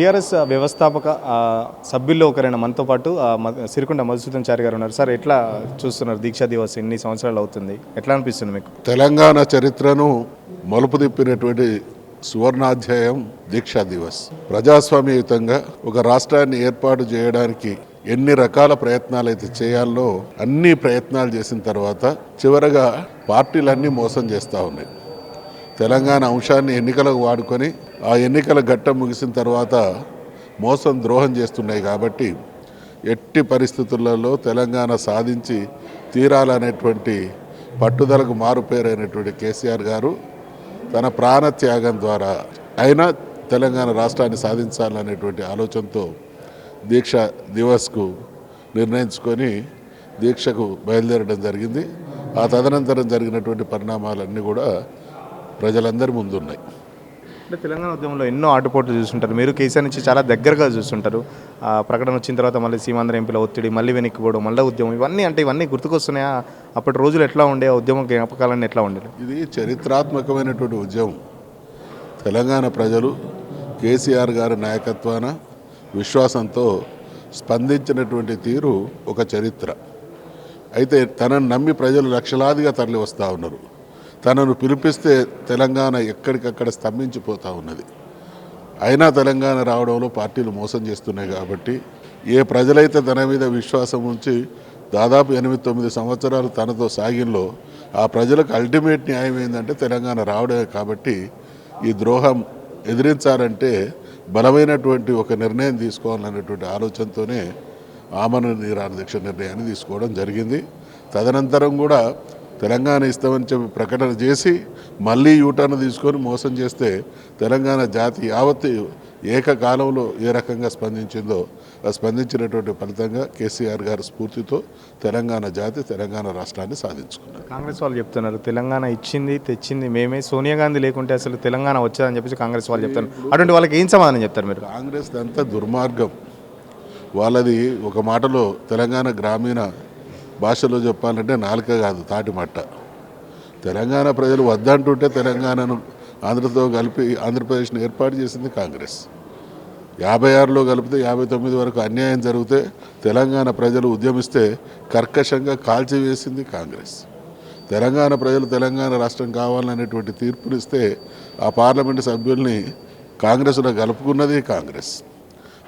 TRS వ్యవస్థాపక సభ్యుల్లో ఒకరైన మనతో పాటు ఆ, మ- సిరికొండ మధుసూదన్ చారి గారు ఉన్నారు. సార్ ఎట్లా చూస్తున్నారు దీక్షా దివస్? ఎన్ని సంవత్సరాలు అవుతుంది? ఎట్లా అనిపిస్తుంది మీకు? తెలంగాణ చరిత్రను మలుపు తిప్పినటువంటి సువర్ణాధ్యాయం దీక్షా దివస్. ప్రజాస్వామ్యయుతంగా ఒక రాష్ట్రాన్ని ఏర్పాటు చేయడానికి ఎన్ని రకాల ప్రయత్నాలు అయితే చేయాలో అన్ని ప్రయత్నాలు చేసిన తర్వాత చివరగా పార్టీలన్నీ మోసం చేస్తూ ఉన్నాయి. తెలంగాణ అంశాన్ని ఎన్నికలకు వాడుకొని ఆ ఎన్నికల ఘట్టం ముగిసిన తర్వాత మోసం ద్రోహం చేస్తున్నాయి కాబట్టి ఎట్టి పరిస్థితులలో తెలంగాణ సాధించి తీరాలనేటువంటి పట్టుదలకు మారుపేరైనటువంటి కేసీఆర్ గారు తన ప్రాణ త్యాగం ద్వారా అయినా తెలంగాణ రాష్ట్రాన్ని సాధించాలనేటువంటి ఆలోచనతో దీక్ష దివస్కు నిర్ణయించుకొని దీక్షకు బయలుదేరడం జరిగింది. ఆ తదనంతరం జరిగినటువంటి పరిణామాలన్నీ కూడా ప్రజలందరి ముందున్నాయి. అంటే తెలంగాణ ఉద్యమంలో ఎన్నో ఆటుపోట్లు చూస్తుంటారు. మీరు కేసీఆర్ నుంచి చాలా దగ్గరగా చూస్తుంటారు. ఆ ప్రకటన వచ్చిన తర్వాత మళ్ళీ సీమాంధ్ర ఎంపీల ఒత్తిడి మళ్ళీ వెనక్కిపోవడం మళ్ళీ ఉద్యమం ఇవన్నీ అంటే ఇవన్నీ గుర్తుకొస్తున్నాయా? అప్పటి రోజులు ఎట్లా ఉండే? ఆ ఉద్యమం జ్ఞాపకాలన్నీ ఎట్లా ఉండేది ఇది చరిత్రాత్మకమైనటువంటి ఉద్యమం. తెలంగాణ ప్రజలు కేసీఆర్ గారి నాయకత్వాన విశ్వాసంతో స్పందించినటువంటి తీరు ఒక చరిత్ర. అయితే తనను నమ్మి ప్రజలు లక్షలాదిగా తరలి వస్తూ ఉన్నారు. తనను పిలిపిస్తే తెలంగాణ ఎక్కడికక్కడ స్తంభించిపోతూ ఉన్నది. అయినా తెలంగాణ రావడంలో పార్టీలు మోసం చేస్తున్నాయి కాబట్టి ఏ ప్రజలైతే తన మీద విశ్వాసం ఉంచి దాదాపు ఎనిమిది తొమ్మిది సంవత్సరాలు తనతో సాగిల్లో ఆ ప్రజలకు అల్టిమేట్ న్యాయం ఏంటంటే తెలంగాణ రావడమే కాబట్టి ఈ ద్రోహం ఎదిరించాలంటే బలమైనటువంటి ఒక నిర్ణయం తీసుకోవాలనేటువంటి ఆలోచనతోనే ఆమరణ నిరాధ్యక్ష నిర్ణయాన్ని తీసుకోవడం జరిగింది. తదనంతరం కూడా తెలంగాణ ఇస్తామని చెప్పి ప్రకటన చేసి మళ్ళీ యూటర్న్ తీసుకొని మోసం చేస్తే తెలంగాణ జాతి యావత్ ఏకకాలంలో ఏ రకంగా స్పందించిందో ఆ స్పందించినటువంటి ఫలితంగా కేసీఆర్ గారి స్ఫూర్తితో తెలంగాణ జాతి తెలంగాణ రాష్ట్రాన్ని సాధించుకున్నది. కాంగ్రెస్ వాళ్ళు చెప్తున్నారు తెలంగాణ ఇచ్చింది తెచ్చింది మేమే. సోనియా గాంధీ లేకుంటే అసలు తెలంగాణ వచ్చేదని చెప్పేసి కాంగ్రెస్ వాళ్ళు చెప్తారు. అటువంటి వాళ్ళకి ఏం సమాధానం చెప్తారు మీరు? కాంగ్రెస్ అంతా దుర్మార్గం. వాళ్ళది ఒక మాటలో తెలంగాణ గ్రామీణ భాషలో చెప్పాలంటే నాలుక కాదు తాటి మట్ట. తెలంగాణ ప్రజలు వద్దంటుంటే తెలంగాణను ఆంధ్రతో కలిపి ఆంధ్రప్రదేశ్ను ఏర్పాటు చేసింది కాంగ్రెస్. యాభై ఆరులో కలిపితే యాభై తొమ్మిది వరకు అన్యాయం జరిగితే తెలంగాణ ప్రజలు ఉద్యమిస్తే కర్కశంగా కాల్చివేసింది కాంగ్రెస్. తెలంగాణ ప్రజలు తెలంగాణ రాష్ట్రం కావాలనేటువంటి తీర్పునిస్తే ఆ పార్లమెంటు సభ్యుల్ని కాంగ్రెస్లో కలుపుకున్నది కాంగ్రెస్.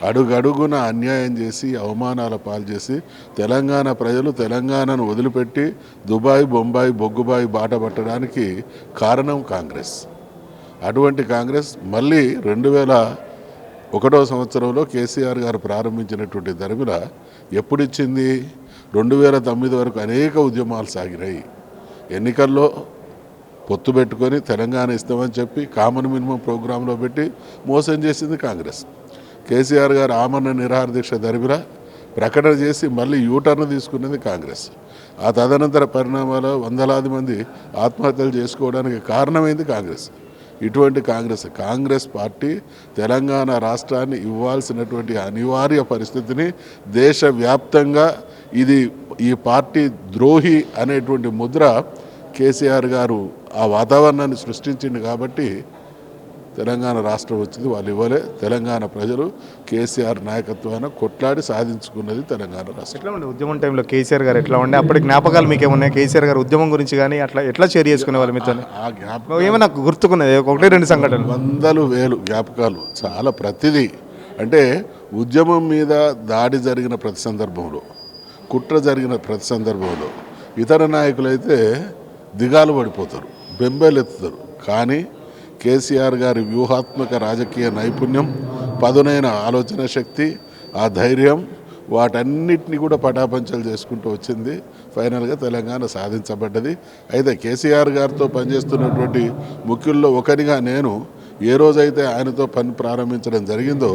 అడుగడుగున అన్యాయం చేసి అవమానాల పాలు చేసి తెలంగాణ ప్రజలు తెలంగాణను వదిలిపెట్టి దుబాయ్ బొంబాయి బొగ్గుబాయి బాట పట్టడానికి కారణం కాంగ్రెస్. అటువంటి కాంగ్రెస్ మళ్ళీ రెండు వేల ఒకటో సంవత్సరంలో కేసీఆర్ గారు ప్రారంభించినటువంటి ధర్మిల ఎప్పుడు ఇచ్చింది రెండు వేల తొమ్మిది వరకు అనేక ఉద్యమాలు సాగినాయి. ఎన్నికల్లో పొత్తు పెట్టుకొని తెలంగాణ ఇస్తామని చెప్పి కామన్ మినిమం ప్రోగ్రాంలో పెట్టి మోసం చేసింది కాంగ్రెస్. కేసీఆర్ గారు ఆమరణ నిరాహార దీక్ష ధరిమిల ప్రకటన చేసి మళ్ళీ యూటర్న్ తీసుకున్నది కాంగ్రెస్. ఆ తదనంతర పరిణామాలు వందలాది మంది ఆత్మహత్యలు చేసుకోవడానికి కారణమైంది కాంగ్రెస్. ఇటువంటి కాంగ్రెస్ కాంగ్రెస్ పార్టీ తెలంగాణ రాష్ట్రాన్ని ఇవ్వాల్సినటువంటి అనివార్య పరిస్థితిని దేశవ్యాప్తంగా ఇది ఈ పార్టీ ద్రోహి అనేటువంటి ముద్ర కేసీఆర్ గారు ఆ వాతావరణాన్ని సృష్టించింది కాబట్టి తెలంగాణ రాష్ట్రం వచ్చింది వాళ్ళు ఇవ్వలే. తెలంగాణ ప్రజలు కేసీఆర్ నాయకత్వాన కొట్లాడి సాధించుకున్నది తెలంగాణ రాష్ట్రం. ఎట్లా ఉండే ఉద్యమం టైంలో కేసీఆర్ గారు ఎట్లా ఉండే? అప్పటి జ్ఞాపకాలు మీకు ఏమున్నాయి కేసీఆర్ గారు ఉద్యమం గురించి కానీ అట్లా ఎట్లా షేర్ చేసుకునే వాళ్ళు మీతో ఆ జ్ఞాపకం ఏమైనా గుర్తుకున్నది ఒకటి రెండు సంఘటనలు. వందలు వేలు జ్ఞాపకాలు చాలా ప్రతిదీ. అంటే ఉద్యమం మీద దాడి జరిగిన ప్రతి సందర్భంలో కుట్ర జరిగిన ప్రతి సందర్భంలో ఇతర నాయకులైతే దిగాలు పడిపోతారు బెంబేలెత్తుతారు. కానీ కేసీఆర్ గారి వ్యూహాత్మక రాజకీయ నైపుణ్యం పదునైన ఆలోచన శక్తి ఆ ధైర్యం వాటన్నిటిని కూడా పటాపంచలు చేసుకుంటూ వచ్చింది. ఫైనల్గా తెలంగాణ సాధించబడ్డది. అయితే కేసీఆర్ గారితో పనిచేస్తున్నటువంటి ముఖ్యుల్లో ఒకరిగా నేను ఏ రోజైతే ఆయనతో పని ప్రారంభించడం జరిగిందో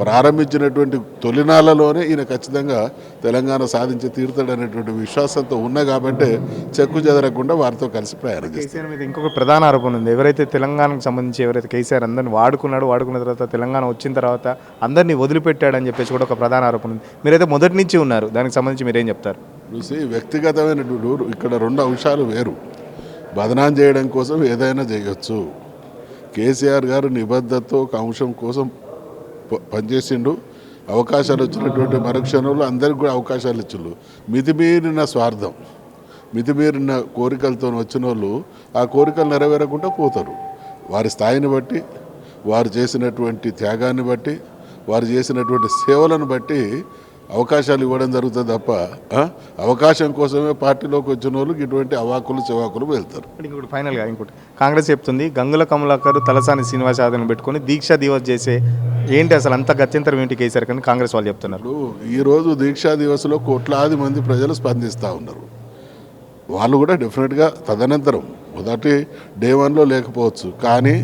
ప్రారంభించినటువంటి తొలినాళ్ళలోనే ఈయన ఖచ్చితంగా తెలంగాణ సాధించి తీరుతాడనేటువంటి విశ్వాసంతో ఉన్నా కాబట్టే చెక్కు చెదరకుండా వారితో కలిసి ప్రయాణం కేసీఆర్ మీద ఇంకొక ప్రధాన ఆరోపణ ఉంది. ఎవరైతే తెలంగాణకు సంబంధించి ఎవరైతే కేసీఆర్ అందరిని వాడుకున్నాడు వాడుకున్న తర్వాత తెలంగాణ వచ్చిన తర్వాత అందరినీ వదిలిపెట్టాడని చెప్పేసి కూడా ఒక ప్రధాన ఆరోపణ ఉంది. మీరైతే మొదటి నుంచి ఉన్నారు దానికి సంబంధించి మీరేం చెప్తారు? చూసి వ్యక్తిగతమైనటువంటి ఇక్కడ రెండు అంశాలు వేరు. బదనాం చేయడం కోసం ఏదైనా చేయొచ్చు. కేసీఆర్ గారు నిబద్ధతతో ఒక అంశం కోసం పనిచేసిండు. అవకాశాలు వచ్చినటువంటి మరుక్షణంలో అందరికి కూడా అవకాశాలు ఇచ్చిండు. మితిమీరిన స్వార్థం మితిమీరిన కోరికలతో వచ్చిన వాళ్ళు ఆ కోరికలు నెరవేరకుండా పోతారు. వారి స్థాయిని బట్టి వారు చేసినటువంటి త్యాగాన్ని బట్టి వారు చేసినటువంటి సేవలను బట్టి అవకాశాలు ఇవ్వడం జరుగుతుంది తప్ప అవకాశం కోసమే పార్టీలోకి వచ్చిన వాళ్ళకి ఇటువంటి అవాకులు చెవాకులు వెళ్తారు. ఇంకోటి ఫైనల్గా ఇంకోటి కాంగ్రెస్ చెప్తుంది గంగుల కమలాకర్ తలసాని శ్రీనివాస యాదవ్ని పెట్టుకొని దీక్ష దివస్ చేసే ఏంటి అసలు అంత గత్యంతరం ఏంటి కేసీఆర్ కానీ కాంగ్రెస్ వాళ్ళు చెప్తున్నారు? ఈరోజు దీక్షా దివస్లో కోట్లాది మంది ప్రజలు స్పందిస్తూ ఉన్నారు. వాళ్ళు కూడా డెఫినెట్గా తదనంతరం మొదటి డే వన్లో లేకపోవచ్చు. కానీ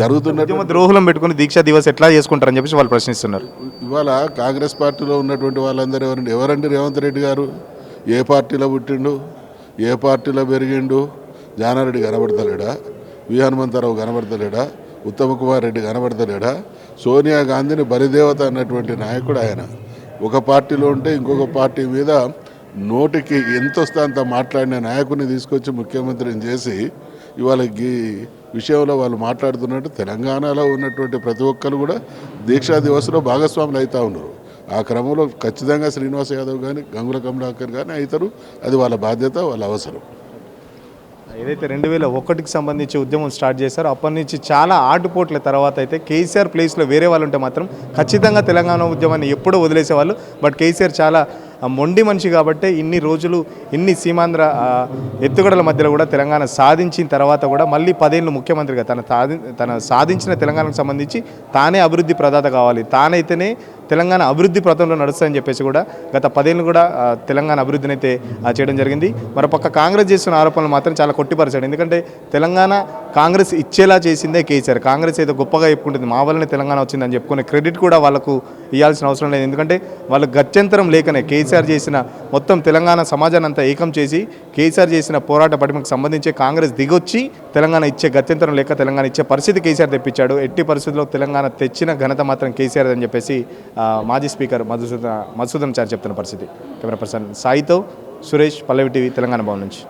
జరుగుతున్నటువంటి ఉద్యమ ద్రోహులం పెట్టుకొని దీక్ష దివస్ ఎట్లా చేసుకుంటారని చెప్పేసి వాళ్ళు ప్రశ్నిస్తున్నారు. ఇవాళ కాంగ్రెస్ పార్టీలో ఉన్నటువంటి వాళ్ళందరూ ఎవరండి? ఎవరండి రేవంత్ రెడ్డి గారు? ఏ పార్టీలో పుట్టిండు? ఏ పార్టీలో పెరిగిండు? జానారెడ్డి కనబడతలేడా? వి హనుమంతరావు కనబడతలేడా? ఉత్తమ కుమార్ రెడ్డి కనబడతలేడా? సోనియా గాంధీని బలిదేవత అన్నటువంటి నాయకుడు ఆయన. ఒక పార్టీలో ఉంటే ఇంకొక పార్టీ మీద నోటికి ఎంత వస్తే అంత మాట్లాడిన నాయకుడిని తీసుకొచ్చి ముఖ్యమంత్రిని చేసి ఇవాళ విషయంలో వాళ్ళు మాట్లాడుతున్నట్టు తెలంగాణలో ఉన్నటువంటి ప్రతి ఒక్కరు కూడా దీక్షా దివస్లో భాగస్వాములు అవుతూ ఉన్నారు. ఆ క్రమంలో ఖచ్చితంగా శ్రీనివాస్ యాదవ్ కానీ గంగుల కమలాకర్ కానీ అవుతారు అది వాళ్ళ బాధ్యత వాళ్ళ అవసరం. ఏదైతే రెండు వేల ఒకటికి సంబంధించి ఉద్యమం స్టార్ట్ చేశారో అప్పటి నుంచి చాలా ఆటుపోట్ల తర్వాత అయితే కేసీఆర్ ప్లేస్లో వేరే వాళ్ళు ఉంటే మాత్రం ఖచ్చితంగా తెలంగాణ ఉద్యమాన్ని ఎప్పుడూ వదిలేసేవాళ్ళు. బట్ కేసీఆర్ చాలా మొండి మనిషి కాబట్టే ఇన్ని రోజులు ఇన్ని సీమాంధ్ర ఎత్తుగడల మధ్యలో కూడా తెలంగాణ సాధించిన తర్వాత కూడా మళ్ళీ పదేళ్ళు ముఖ్యమంత్రిగా తన సాధి తన సాధించిన తెలంగాణకు సంబంధించి తానే అభివృద్ధి ప్రదాత కావాలి. తానైతేనే తెలంగాణ అభివృద్ధి పథంలో నడుస్తుందని చెప్పేసి కూడా గత పదేళ్ళు కూడా తెలంగాణ అభివృద్ధిని అయితే చేయడం జరిగింది. మరోపక్క కాంగ్రెస్ చేస్తున్న ఆరోపణలు మాత్రం చాలా కొట్టిపరచాడు. ఎందుకంటే తెలంగాణ కాంగ్రెస్ ఇచ్చేలా చేసిందే కేసీఆర్. కాంగ్రెస్ ఏదో గొప్పగా చెప్పుకుంటుంది. మా వల్లనే తెలంగాణ వచ్చిందని చెప్పుకునే క్రెడిట్ కూడా వాళ్ళకు ఇవ్వాల్సిన అవసరం లేదు. ఎందుకంటే వాళ్ళు గత్యంతరం లేకనే కేసీఆర్ చేసిన మొత్తం తెలంగాణ సమాజాన్ని అంతా ఏకం చేసి కేసీఆర్ చేసిన పోరాట పటిమకు సంబంధించి కాంగ్రెస్ దిగొచ్చి తెలంగాణ ఇచ్చే గత్యంతరం లేక తెలంగాణ ఇచ్చే పరిస్థితి కేసీఆర్ తెప్పించాడు. ఎట్టి పరిస్థితుల్లో తెలంగాణ తెచ్చిన ఘనత మాత్రం కేసీఆర్ అని చెప్పేసి మాజీ స్పీకర్ మధుసూదన్ మధుసూదన్ చారి చెప్తున్న పరిస్థితి. కెమెరా పర్సన్ సాయితో సురేష్ పల్లవి టీవీ తెలంగాణ భవన్ నుంచి.